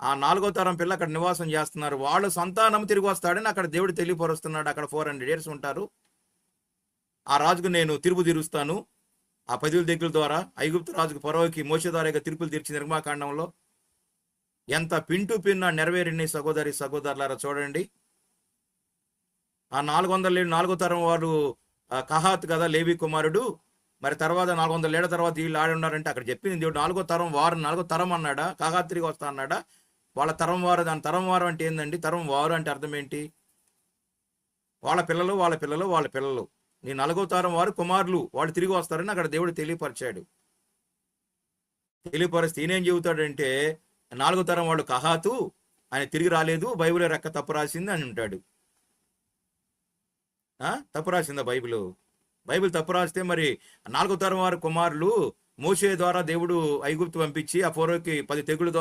ఆ నాలుగో తరం పిల్ల అక్కడ నివాసం చేస్తున్నారు. వాళ్ళు సంతానం తిరిగి వస్తాడని అక్కడ దేవుడు తెలియపరుస్తున్నాడు. అక్కడ ఫోర్ హండ్రెడ్ ఇయర్స్ ఉంటారు. ఆ రాజుకు నేను తిరుపు తీరుస్తాను. ఆ పదివుల దగ్గర ద్వారా ఐగుప్తు రాజుకు పొరవకి మోస ద్వారా తిరుపులు తీర్చి నిర్మాకాండంలో ఎంత పింటు పిన్న నెరవేరిని సహోదరి సహోదరులారా చూడండి. ఆ నాలుగు వందల నాలుగో తరం వాడు కహాత్ కదా లేవి కుమారుడు. మరి తర్వాత నాలుగు వందల ఏళ్ళ తర్వాత వీళ్ళు ఆడి ఉన్నారంటే అక్కడ చెప్పింది దేవుడు నాలుగో తరం వారు నాలుగో తరం అన్నాడా కహాత్ తిరిగి వస్తా అన్నాడా? వాళ్ళ తరం వారు దాని తరం వారు అంటే ఏందండి? తరం వారు అంటే అర్థం ఏంటి? వాళ్ళ పిల్లలు వాళ్ళ పిల్లలు వాళ్ళ పిల్లలు. నీ నలుగో తరం వారు కుమారులు. వాళ్ళు తిరిగి వస్తారని అక్కడ దేవుడు తెలియపరిచాడు. తెలియపరిస్తే ఈయనేం చెబుతాడంటే నాలుగో తరం వాళ్ళు కహాతు ఆయన తిరిగి రాలేదు బైబిల్ రెక్క తప్పు రాసింది అని ఉంటాడు. ఆ? తప్పు రాసిందా బైబిల్? బైబిల్ తప్పు రాస్తే మరి నాలుగో తరం వారు కుమారులు మోసే ద్వారా దేవుడు ఐగుప్తు పంపించి ఆ ఫోరోకి పది తెగులు ద్వారా